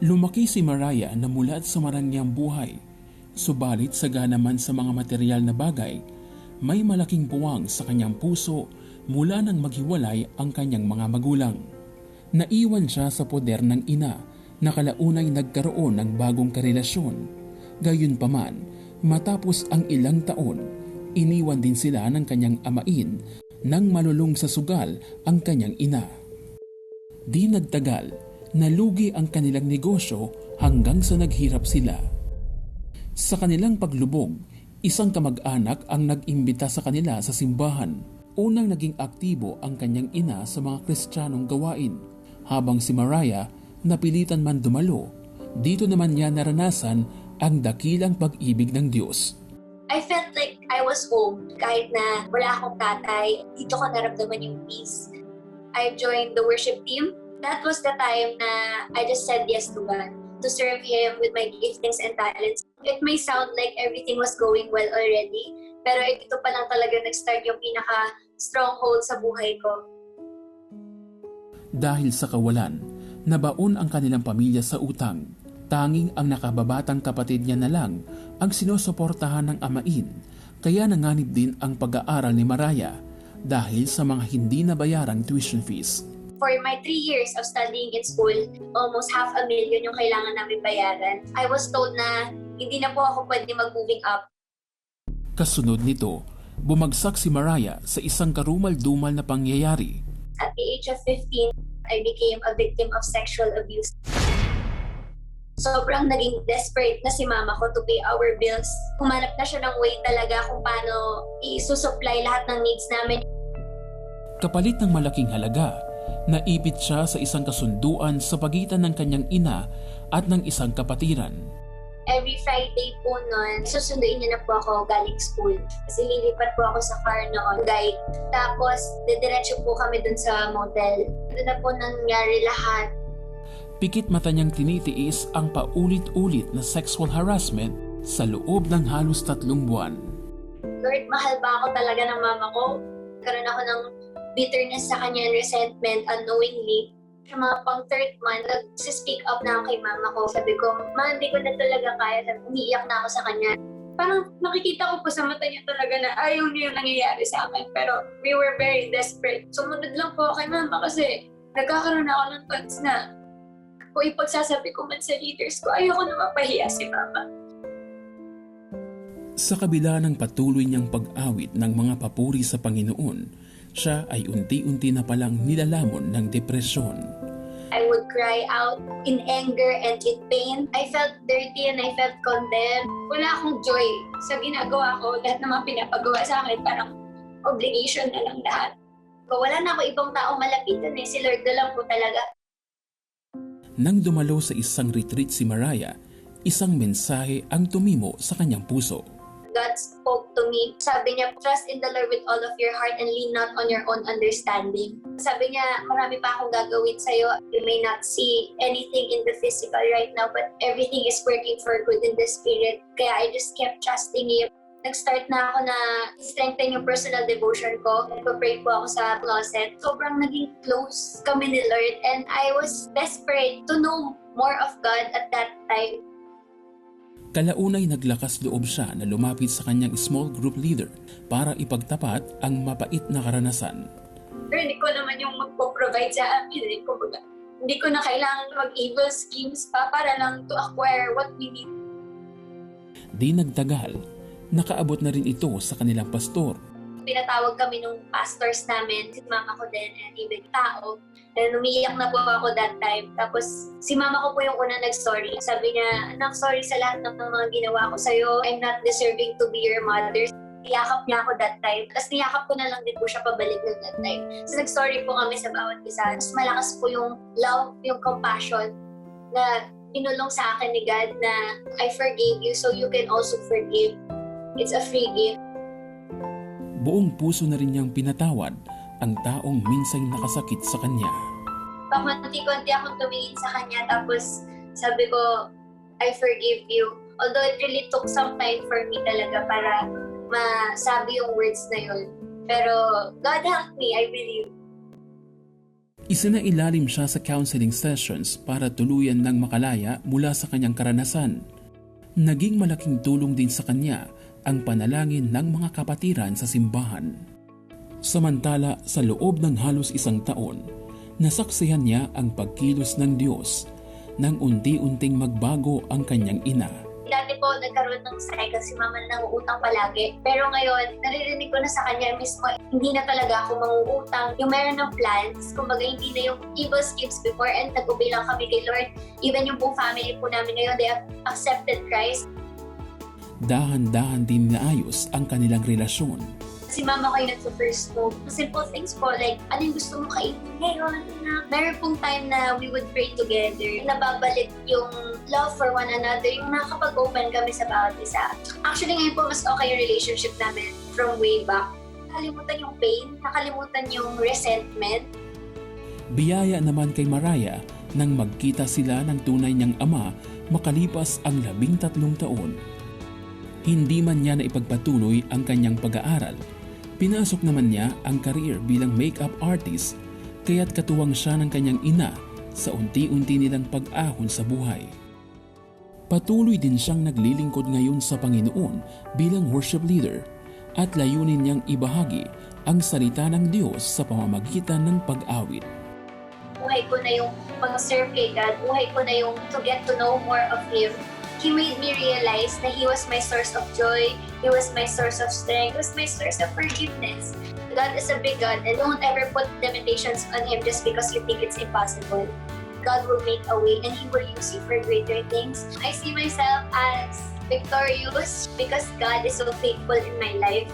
Lumaki si Mariah na mulat sa marangyang buhay. Subalit sagana man sa mga material na bagay, may malaking buwang sa kanyang puso mula nang maghiwalay ang kanyang mga magulang. Naiwan siya sa poder ng ina na kalaunay nagkaroon ng bagong karelasyon. Gayunpaman, matapos ang ilang taon, iniwan din sila ng kanyang amain nang malulong sa sugal ang kanyang ina. Di nagtagal, nalugi ang kanilang negosyo hanggang sa naghirap sila. Sa kanilang paglubog, isang kamag-anak ang nag-imbita sa kanila sa simbahan. Unang naging aktibo ang kanyang ina sa mga kristyanong gawain, habang si Mariah napilitan man dumalo. Dito naman niya naranasan ang dakilang pag-ibig ng Diyos. I felt like I was home kahit na wala akong tatay. Dito ko naramdaman yung peace. I joined the worship team. That was the time na I just said yes to God to serve Him with my giftings and talents. It may sound like everything was going well already, pero ito pa lang talaga nag-start yung pinaka-stronghold sa buhay ko. Dahil sa kawalan, nabaon ang kanilang pamilya sa utang. Tanging ang nakababatang kapatid niya na lang ang sinusuportahan ng amain, kaya nanganib din ang pag-aaral ni Maraya dahil sa mga hindi nabayarang tuition fees. For my three years of studying in school, almost half a million yung kailangan namin bayaran. I was told na hindi na po ako pwede mag-moving up. Kasunod nito, bumagsak si Maraya sa isang karumal-dumal na pangyayari. At the age of 15, I became a victim of sexual abuse. Sobrang naging desperate na si mama ko to pay our bills. Humanap na siya ng way talaga kung paano i-supply lahat ng needs namin. Kapalit ng malaking halaga, naipit siya sa isang kasunduan sa pagitan ng kanyang ina at ng isang kapatiran. Every Friday po noon, susunduin niya na po ako galing school. Kasi lilipat po ako sa car noon, guide. Tapos, didiretso po kami dun sa motel. Doon na po nangyari lahat. Pikit mata niyang tinitiis ang paulit-ulit na sexual harassment sa loob ng halos tatlong buwan. Lord, mahal ba ako talaga ng mama ko? Karoon ako ng bitterness sa kanya and resentment unknowingly. Sa mga pang third month, nag-speak up na ako kay mama ko. Sabi ko, ma, hindi ko na talaga kaya. Sabi, umiiyak na ako sa kanya. Parang nakikita ko po sa mata niya talaga na ayaw niya yung nangyayari sa akin. Pero we were very desperate. Sumunod lang po ako kay mama kasi nagkakaroon ako ng thoughts na kung ipagsasabi ko man sa leaders ko, ayoko na mapahiya si mama. Sa kabila ng patuloy niyang pag-awit ng mga papuri sa Panginoon, siya ay unti-unti na palang nilalamon ng depresyon. I would cry out in anger and in pain. I felt dirty and I felt condemned. Wala akong joy sa ginagawa ko. Lahat ng mga pinapagawa sa akin, parang obligation na lang lahat. Wala na ako ibang tao malapitan eh. Si Lord na lang po talaga. Nang dumalo sa isang retreat si Mariah, isang mensahe ang tumimo sa kanyang puso. God spoke to me. Sabi niya, trust in the Lord with all of your heart and lean not on your own understanding. Sabi niya, marami pa akong gagawin sa'yo. You may not see anything in the physical right now, but everything is working for good in the spirit. Kaya I just kept trusting Him. Nag-start na ako na strengthen yung personal devotion ko. Nagpa-pray po ako sa closet. Sobrang naging close kami ni Lord and I was desperate to know more of God at that time. Kalaunay naglakas loob siya na lumapit sa kanyang small group leader para ipagtapat ang mapait na karanasan. Pero hindi ko naman yung magpo-provide sa amin. Eh. Kumbaga, hindi ko na kailangan mag-evil schemes pa para lang to acquire what we need. Di nagtagal, nakaabot na rin ito sa kanilang pastor. Pinatawag kami nung pastors namin, si mama ko din, and ibig tao. And umiiyak na po ako that time. Tapos si mama ko po yung una nag-sorry. Sabi niya, anak, sorry sa lahat ng mga ginawa ko sa'yo. I'm not deserving to be your mother. Niyakap niya ako that time. Tapos niyakap ko na lang din po siya pabalik ng that time. So nag-sorry po kami sa bawat isa. Mas malakas po yung love, yung compassion na inulong sa akin ni God na I forgave you so you can also forgive. It's a free gift. Buong puso na rin niyang pinatawad ang taong minsang nakasakit sa kanya. Pakunti-kunti akong tumingin sa kanya tapos sabi ko, I forgive you. Although it really took some time for me talaga para masabi yung words na yun. Pero God helped me, I believe. Isinailalim siya sa counseling sessions para tuluyan ng makalaya mula sa kanyang karanasan. Naging malaking tulong din sa kanya ang panalangin ng mga kapatiran sa simbahan. Samantala, sa loob ng halos isang taon, nasaksihan niya ang pagkilos ng Diyos nang unti-unting magbago ang kanyang ina. Dati po, nagkaroon ng cycle si mama na utang palagi. Pero ngayon, naririnig ko na sa kanya mismo, hindi na talaga ako mangungutang. Yung meron ng plans, kumbaga hindi na yung evil schemes before and nag-obey lang kami kay Lord. Even yung buong family po namin ngayon, they have accepted Christ. Dahan-dahan din naayos ang kanilang relasyon. Si mama ko yung nagsa-first move. Simple things po, like, ano yung gusto mo kainin ngayon? Na, meron pong time na we would pray together. Nababalik yung love for one another, yung nakapag-open kami sa bawat isa. Actually, ngayon po, mas okay yung relationship namin from way back. Nakalimutan yung pain, nakalimutan yung resentment. Biyaya naman kay Maraya nang magkita sila ng tunay niyang ama makalipas ang labing tatlong taon. Hindi man niya na ipagpatuloy ang kanyang pag-aaral. Pinasok naman niya ang career bilang makeup artist kaya't katuwang siya ng kanyang ina sa unti-unti nilang pag-ahon sa buhay. Patuloy din siyang naglilingkod ngayon sa Panginoon bilang worship leader at layunin niyang ibahagi ang salita ng Diyos sa pamamagitan ng pag-awit. Buhay ko na yung pag-serve kay God. Buhay ko na yung to get to know more of Him. He made me realize na He was my source of joy. He was my source of strength. He was my source of forgiveness. God is a big God and don't ever put limitations on Him just because you think it's impossible. God will make a way and He will use you for greater things. I see myself as victorious because God is so faithful in my life.